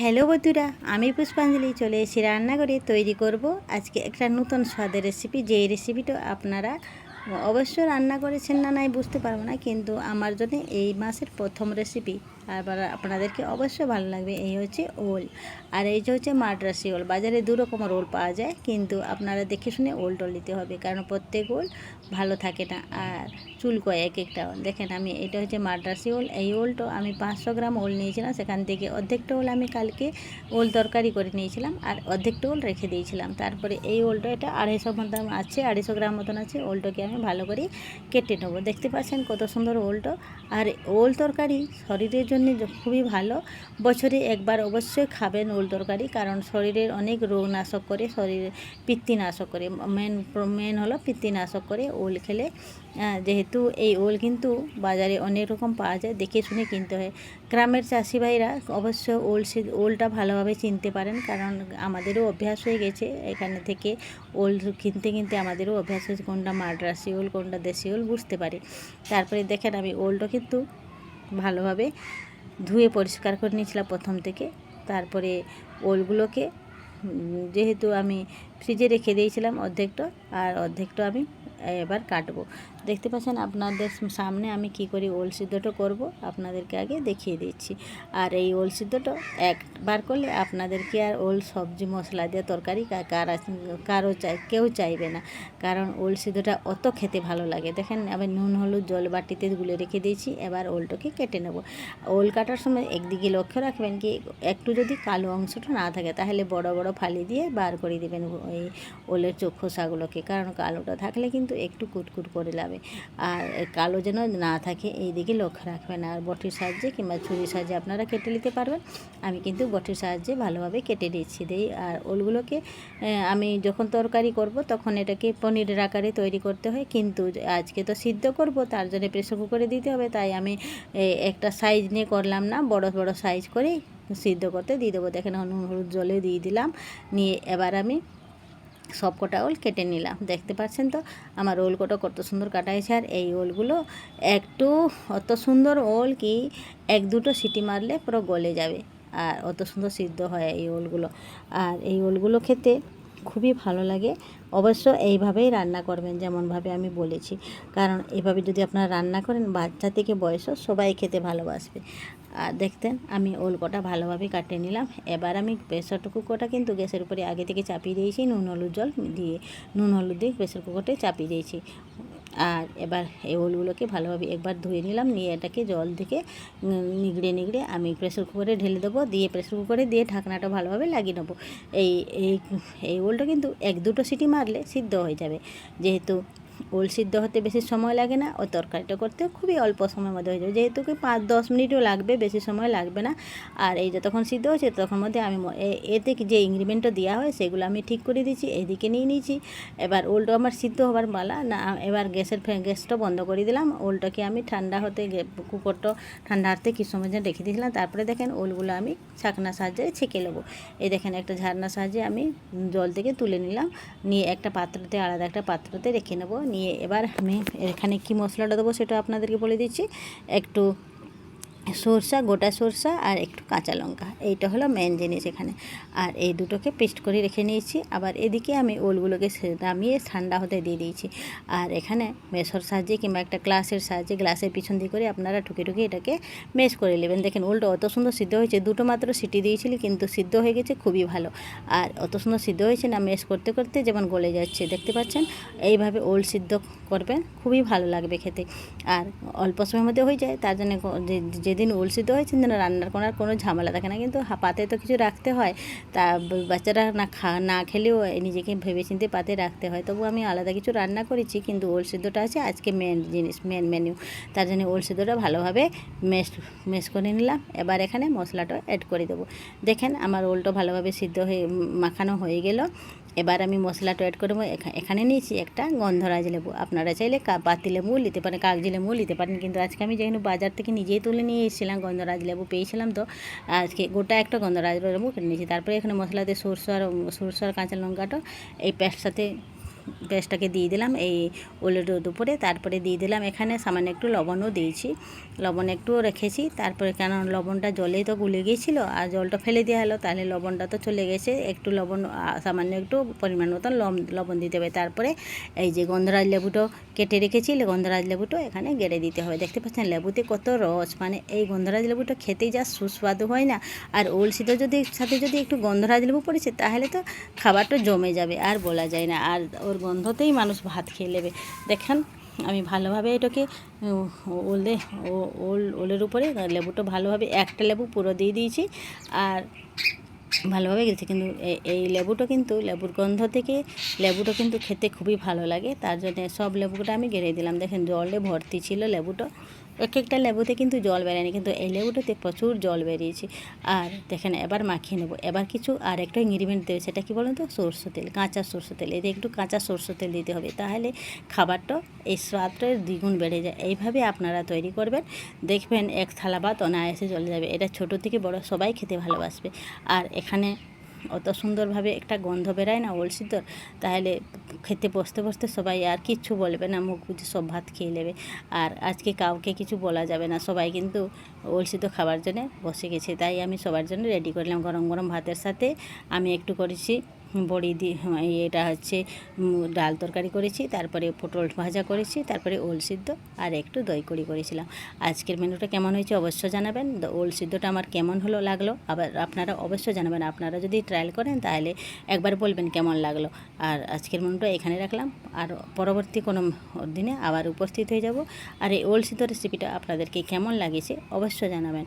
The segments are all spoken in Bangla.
হ্যালো বন্ধুরা, আমি পুষ্পাঞ্জলি চলে এসেছি রান্নাঘরে তৈরি করব আজকে একটা নতুন স্বাদের রেসিপি যেই রেসিপিটা আপনারা অবশ্য রান্না করেছেন না নাই বুঝতে পারব না, কিন্তু আমার জন্য এই মাসের প্রথম রেসিপি আবার আপনাদেরকে অবশ্যই ভালো লাগবে, এই হচ্ছে ওল। আর এই যে হচ্ছে মাদ্রাসি ওল, বাজারে দু রকমের ওল পাওয়া যায়, কিন্তু আপনারা দেখে শুনে ওল টোল নিতে হবে, কারণ প্রত্যেক ওল ভালো থাকে না। আর চুলকয় এক একটা দেখেন আমি, এটা হচ্ছে মাদ্রাসি ওল, এই ওলটা আমি পাঁচশো গ্রাম ওল নিয়েছিলাম, সেখান থেকে অর্ধেকটা ওল আমি কালকে ওল তরকারি করে নিয়েছিলাম, আর অর্ধেকটা ওল রেখে দিয়েছিলাম। তারপরে এই ওলটা, এটা আড়াইশো মতন আছে, আড়াইশো গ্রাম মতন আছে, ওলটাকে আমি ভালো করে কেটে নেব। দেখতে পাচ্ছেন কত সুন্দর ওলটো। আর ওল তরকারি শরীরের জন্য খুবই ভালো। বছরে একবার অবশ্যই খাবেন ওল তরকারি, কারণ শরীরের অনেক রোগ নাশক করে, শরীরে পিত্তিনাশক করে মেন মেন হলো পিত্তিনাশক করে ওল খেলে। যেহেতু এই ওল কিন্তু বাজারে অনেক রকম পাওয়া যায়, দেখে শুনে কিনতে হয়। গ্রামের চাষি ভাইরা অবশ্য ওল ওলটা ভালোভাবে চিনতে পারেন, কারণ আমাদেরও অভ্যাস হয়ে গেছে। এখানে থেকে ওল কিনতে কিনতে আমাদেরও অভ্যাস হয়েছে, কোনটা মাদ্রাসি ওল, কোনটা দেশি ওল, বুঝতে পারি। তারপরে দেখেন আমি ওলটা কিন্তু ভালোভাবে ধুয়ে পরিষ্কার করে নিয়েছিলাম প্রথম থেকে। তারপরে ওলগুলোকে যেহেতু আমি ফ্রিজে রেখে দিয়েছিলাম অর্ধেকটা, আর অর্ধেকটা আমি এবার কাটবো। দেখতে পাচ্ছেন আপনাদের সামনে আমি কি করি ওল সিদ্ধটা করব, আপনাদেরকে আগে দেখিয়ে দিচ্ছি। আর এই ওল সিদ্ধটা একবার করলে আপনাদেরকে আর ওল সবজি মশলা দিয়ে তরকারি কার, কারও চাই, কেউ চাইবে না। কারণ ওল সিদ্ধটা অত খেতে ভালো লাগে। দেখেন আবার নুন, হলুদ, জল বাটিতে গুলে রেখে দিয়েছি, এবার ওলটাকে কেটে নেব। ওল কাটার সময় একদিকে লক্ষ্য রাখবেন কি, একটু যদি কালো অংশটা না থাকে, তাহলে বড় বড় ফালি দিয়ে বার করে দেবেন ওই ওলের চক্ষুসাগুলোকে কারণ কালোটা থাকলে কিন্তু একটু কুটকুট করে যাবে হবে। আর কালো যেন না থাকে এই দিকে লক্ষ্য রাখবেন। আর বটির সাহায্যে কিংবা ছুরির সাহায্যে আপনারা কেটে নিতে পারবেন। আমি কিন্তু বটির সাহায্যে ভালোভাবে কেটে দিচ্ছি। দিই, আর ওলগুলোকে আমি যখন তরকারি করব তখন এটাকে পনিরের আকারে তৈরি করতে হয়। কিন্তু আজকে তো সিদ্ধ করব, তার জন্য প্রেসার কুকারে দিতে হবে। তাই আমি একটা সাইজ নিয়ে করলাম না, বড় বড় সাইজ করে সিদ্ধ করতে দিয়ে দেবো। দেখেন হলুদ জলে দিয়ে দিলাম। নিয়ে এবার আমি সব কটা ওল কেটে নিলাম। দেখতে পাচ্ছেন তো? আমার ওল কটা কত সুন্দর কাটা হয়েছে। আর এই ওলগুলো একটু অত সুন্দর ওল কি এক দুটো সিটি মারলে পুরো গলে যাবে। আর অত সুন্দর সিদ্ধ হয় এই ওলগুলো। আর এই ওলগুলো খেতে খুবই ভালো লাগে। অবশ্য এইভাবেই রান্না করবেন যেমনভাবে আমি বলেছি। কারণ এভাবে যদি আপনারা রান্না করেন, বাচ্চা থেকে বয়সও সবাই খেতে ভালোবাসবে। দেখতেন, আমি ওল কটা ভালোভাবে কাটিয়ে নিলাম। এবার আমি প্রেসার কুকারটা কিন্তু গ্যাসের উপরে আগে থেকে চাপিয়ে দিয়েছি, নুন, হলুদ জল দিয়ে, নুন, হলুদ দিয়ে প্রেসার কুকারটাই চাপিয়ে দিয়েছি। আর এবার এই ওলগুলোকে ভালোভাবে একবার ধুয়ে নিলাম, নিয়ে এটাকে জল থেকে নিগড়ে নিগড়ে আমি প্রেসার কুকারে ঢেলে দেবো, দিয়ে প্রেসার কুকারে দিয়ে ঢাকনাটা ভালোভাবে লাগিয়ে নেব। এই এই এই ওলটা কিন্তু এক দুটো সিটি মারলে সিদ্ধ হয়ে যাবে। যেহেতু ওল সিদ্ধ হতে বেশি সময় লাগে না ও তরকারিটা করতে খুবই অল্প সময়ের মধ্যে হয়ে যাবে। যেহেতু কি পাঁচ দশ মিনিটও লাগবে, বেশি সময় লাগবে না। আর এই যতক্ষণ সিদ্ধ হচ্ছে তখন মধ্যে আমি এতে যে ইনগ্রিডিয়েন্টটা দেওয়া হয় সেগুলো আমি ঠিক করে দিচ্ছি এদিকে নিয়ে নিয়েছি। এবার ওলটা আমার সিদ্ধ হবার মালা না, এবার গ্যাসের গ্যাসটা বন্ধ করে দিলাম। ওলটাকে আমি ঠান্ডা হতে কুকুরটা ঠান্ডা হাতে কিছু সময় রেখে দিয়েছিলাম। তারপরে দেখেন ওলগুলো আমি ছাকনা সাহায্যে ছেঁকে নেব। এই দেখেন একটা ঝাড়না সাহায্যে আমি জল থেকে তুলে নিলাম। নিয়ে একটা পাত্রতে, আলাদা একটা পাত্রতে রেখে নেব। নিয়ে এবার আমি এখানে কি মশলাটা দেবো সেটা আপনাদেরকে বলে দিচ্ছি। একটু সরষা, গোটা সরষা আর একটু কাঁচা লঙ্কা। এইটা হলো মেন জিনিস এখানে। আর এই দুটোকে পেস্ট করে রেখে নিয়েছি। আবার এদিকে আমি ওলগুলোকে নামিয়ে ঠান্ডা হতে দিয়ে দিয়েছি। আর এখানে মেশর সাহায্যে কিংবা একটা গ্লাসের সাহায্যে গ্লাসের পিছন দিয়ে করে আপনারা ঠুকে ঠুকে এটাকে মেশ করে নেবেন। দেখেন ওলটা অত সুন্দর সিদ্ধ হয়েছে। দুটো মাত্র সিটি দিয়েছিলি, কিন্তু সিদ্ধ হয়ে গেছে খুবই ভালো। আর অত সুন্দর সিদ্ধ হয়েছে না মেশ করতে করতে যেমন গলে যাচ্ছে। দেখতে পাচ্ছেন? এইভাবে ওল সিদ্ধ করবেন, খুবই ভালো লাগবে খেতে। আর অল্প সময়ের মধ্যে হয়ে যায়, তার জন্য যে যেদিন উলসিত হয়েছে যেন রান্নার করার কোনো ঝামেলা থাকে না। কিন্তু পাতে তো কিছু রাখতে হয়। তা বাচ্চারা না খা, না খেলেও নিজেকে ভেবে চিনতে পাতে রাখতে হয়। তবু আমি আলাদা কিছু রান্না করেছি, কিন্তু ওল সিদ্ধটা আছে আজকে মেন জিনিস মেন মেনু তার জন্য ওল সিদ্ধটা ভালোভাবে মেশ মেশ করে নিলাম। এবার এখানে মশলাটা অ্যাড করে দেবো। দেখেন আমার ওলটা ভালোভাবে সিদ্ধ হয়ে মাখানো হয়ে গেল। এবার আমি মশলাটা অ্যাড করব এখানে নিয়েছি একটা গন্ধরাজ লেবু। আপনারা চাইলে পাতি লেবু নিতে পারেন, কাগজি লেবু নিতে পারেন, কিন্তু আজকে আমি যেহেতু বাজার থেকে নিজেই তুলে নিয়ে এসেছিলাম, গন্ধরাজ লেবু পেয়েছিলাম তো, আজকে গোটা একটা গন্ধরাজ লেবু কিনে নিয়েছি। তারপরে এখানে মশলাতে সরষে আর সরষে আর কাঁচা লঙ্কাটা, এই পেস্ট সাথে পেঁয়াজটাকে দিয়ে দিলাম এই ওলের উপরে তারপরে দিয়ে দিলাম এখানে সামান্য একটু লবণও দিয়েছি। লবণ একটু রেখেছি। তারপরে কেন লবণটা জলেই তো গুলে গিয়েছিল আর জলটা ফেলে দেওয়া হলো, তাহলে লবণটা তো চলে গেছে। একটু লবণ সামান্য একটু পরিমাণ মতন লবণ দিতে হবে। তারপরে এই যে গন্ধরাজ লেবুটো কেটে রেখেছি গন্ধরাজ লেবুটো এখানে গেড়ে দিতে হবে। দেখতে পাচ্ছেন লেবুতে কত রস মানে এই গন্ধরাজ লেবুটা খেতেই যা সুস্বাদু হয় না। আর ওল সিদ্ধ যদি, সাথে যদি একটু গন্ধরাজ লেবু পড়েছে, তাহলে তো খাবারটা জমে যাবে, আর বলা যায় না। আর ওর গন্ধতেই মানুষ ভাত খেয়ে নেবে। দেখেন, আমি ভালোভাবে এটাকে ওলে ওল, ওলের উপরে লেবুটা ভালোভাবে একটা লেবু পুরো দিয়ে দিয়েছি আর ভালোভাবে গেছে। কিন্তু এই লেবুটা কিন্তু, লেবুর গন্ধ থেকে লেবুটা কিন্তু খেতে খুবই ভালো লাগে। তার জন্য সব লেবুটা আমি গেড়ে দিলাম। দেখেন, জলে ভর্তি ছিল লেবুটা। এক একটা লেবুতে কিন্তু জল বেরোয়নি, কিন্তু এই লেবুটাতে প্রচুর জল বেরিয়েছে। আর দেখেন, এবার মাখিয়ে নেব। এবার কিছু আর একটা ইনগ্রিডিয়েন্ট দেবে, সেটা কি বলুন তো সরষে তেল, কাঁচা সরষে তেল। এতে একটু কাঁচা সরষে তেল দিতে হবে, তাহলে খাবারটা এই স্বাদটা দ্বিগুণ বেড়ে যায়। এইভাবে আপনারা তৈরি করবেন। দেখবেন, এক থালা ভাত অনায়াসে চলে যাবে। এটা ছোটো থেকে বড় সবাই খেতে ভালোবাসবে। আর এখানে অত সুন্দরভাবে একটা গন্ধ বেরায় না ওল সিদ্ধর তাহলে খেতে বসতে বসতে সবাই আর কিচ্ছু বলবে না, মুখ বুঝে সব ভাত খেয়ে নেবে। আর আজকে কাউকে কিছু বলা যাবে না, সবাই কিন্তু সিদ্ধ খাবার জন্যে বসে গেছে, তাই আমি সবার জন্য রেডি করলাম গরম গরম ভাতের সাথে। আমি একটু করেছি বড়ি দিয়ে এটা হচ্ছে ডাল তরকারি করেছি, তারপরে পটল ভাজা করেছি, তারপরে ওল সিদ্ধ আর একটু দই কড়ি করেছিলাম। আজকের মেনুটা কেমন হয়েছে অবশ্যই জানাবেন ওল সিদ্ধটা আমার কেমন হলো লাগল, আবার আপনারা অবশ্যই জানাবেন, আপনারা যদি ট্রায়াল করেন তাহলে একবার বলবেন কেমন লাগল। আর আজকের মেনুটা এখানে রাখলাম, আর পরবর্তী কোনো দিনে আবার উপস্থিত হয়ে যাব। আর এই ওল সিদ্ধ রেসিপিটা আপনাদেরকে কেমন লাগিয়েছে অবশ্যই জানাবেন।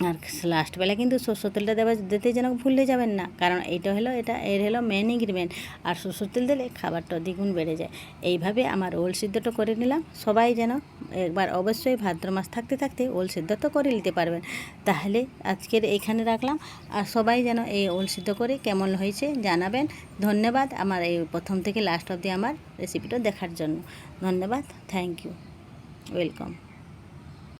আর লাস্ট বেলা কিন্তু সরষের তেলটা দেওয়া দিতে যেন ভুলে যাবেন না। কারণ এইটা হলো, এটা, এর হলো মেন ইনগ্রিডিয়েন্ট আর সরষের তেল দিলে খাবারটা দ্বিগুণ বেড়ে যায়। এইভাবে আমার ওল সিদ্ধটা করে নিলাম। সবাই যেন একবার অবশ্যই ভাদ্র মাস থাকতে থাকতে ওল সিদ্ধ তো করে নিতে পারবেন। তাহলে আজকের এইখানে রাখলাম। আর সবাই যেন এই ওল সিদ্ধ করে কেমন হয়েছে জানাবেন। ধন্যবাদ আমার এই প্রথম থেকে লাস্ট অবধি আমার রেসিপিটা দেখার জন্য। ধন্যবাদ। Thank you welcome